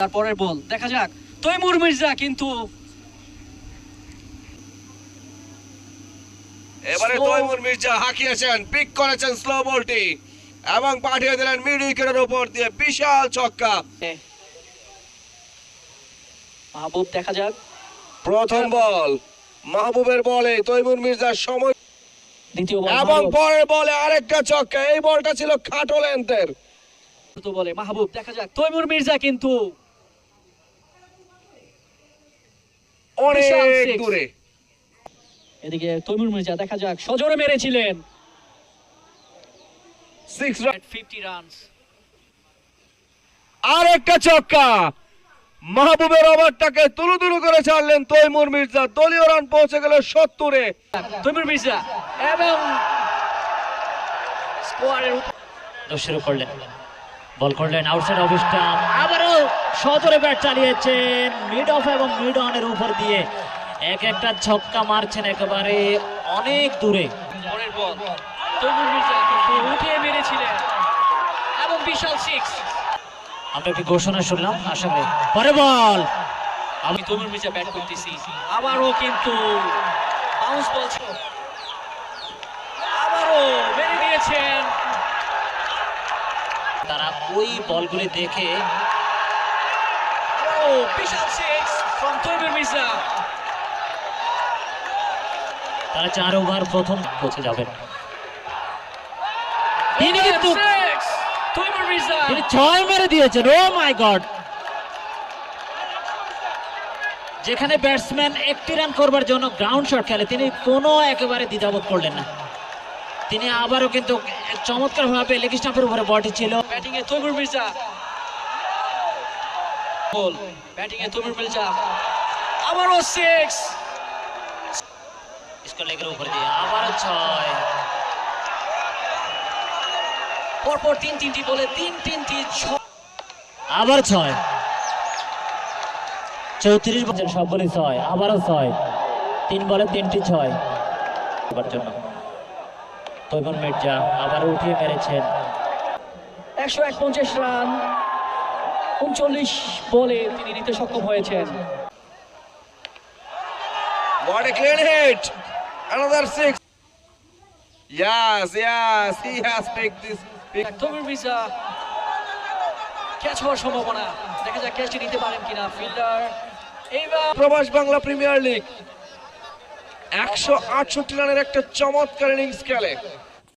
তারপরের বল। দেখা যাক। তৈমুর মির্জা কিন্তু এবারে তৈমুর মির্জা হাঁকিয়েছেন পিক করেছেন স্লো বলটি এবং পাঠিয়ে দিলেন মিড উইকেটের উপর দিয়ে বিশাল ছক্কা। মাহবুব দেখা যাক। প্রথম বল মাহবুবের বলে তৈমুর মির্জার সময় দ্বিতীয় বল এবং পরের বলে আরেকটা ছক্কা এই বলটা ছিল খাটো লেন্থের। বলে মাহবুব দেখা যাক। তৈমুর মির্জা কিন্তু বিশাল অনেক। দূরে। এদিকে তৈমুর মির্জা দেখা যাক সজোরে মেরেছিলেন। রান রানস আরেকটা ছক্কা। মাহবুবের ওভারটাকে তুলু তুলু করে ছাড়লেন তৈমুর মির্জা। দলীয় রান পৌঁছে গেল সত্তরে। তৈমুর মির্জা এবং স্কোয়ারের করলেন। বল করলেন আউটসাইড অফ স্টাম্প আবারও সজোরে ব্যাট চালিয়েছেন মিড অফ এবং মিড অনের উপর দিয়ে। এক একটা ছক্কা মারছেন একেবারে অনেক দূরে। পরের বল। উঠিয়ে মেরেছিলেন। এবং বিশাল সিক্স আমরা একটি ঘোষণা শুনলাম আশা করি। পরে বল। আমি তৈমুর মির্জা ব্যাট করতেছি। আবারও কিন্তু বাউন্স বল ছিল আবারও মেরে দিয়েছেন তারা ওই বলগুলি দেখে তারা চার ওভার প্রথম পৌঁছে যাবেন তিনি কিন্তু তিনি ছয় মেরে দিয়েছেন। ও মাই গড যেখানে ব্যাটসম্যান একটি রান করবার জন্য গ্রাউন্ড শট খেলে তিনি কোনো একেবারে দ্বিধাবোধ করলেন না। তিনি আবারও কিন্তু চমৎকার ভাবে লেগ স্টাম্পের উপরে বলটি ছিল। ব্যাটিং এ তৈমুর মির্জা। বল। ব্যাটিং এ তৈমুর মির্জা। আবারও সিক্স স্কোর লেগের উপরে দিয়ে আবারও ছয়। পরপর তিন তিনটি বলে তিন তিনটি ছ- আবার ছয়। চৌত্রিশ বছর সব বলে ছয়। আবারও ছয়। তিন বলে তিনটি ছয়। জন্য। তৈমুর মির্জা আবারও উঠিয়ে মেরেছেন একশো এক পঞ্চাশ রান উনচল্লিশ বলে তিনি নিতে সক্ষম হয়েছেন What a clean hit! Another six. Yes, yes, he has picked this. Mirza catch হওয়ার সম্ভাবনা দেখা যাক ক্যাচটি নিতে পারেন কিনা ফিল্ডার এইবার প্রবাস বাংলা প্রিমিয়ার লিগ একশো আটষট্টি রানের একটা চমৎকার ইনিংস খেলে।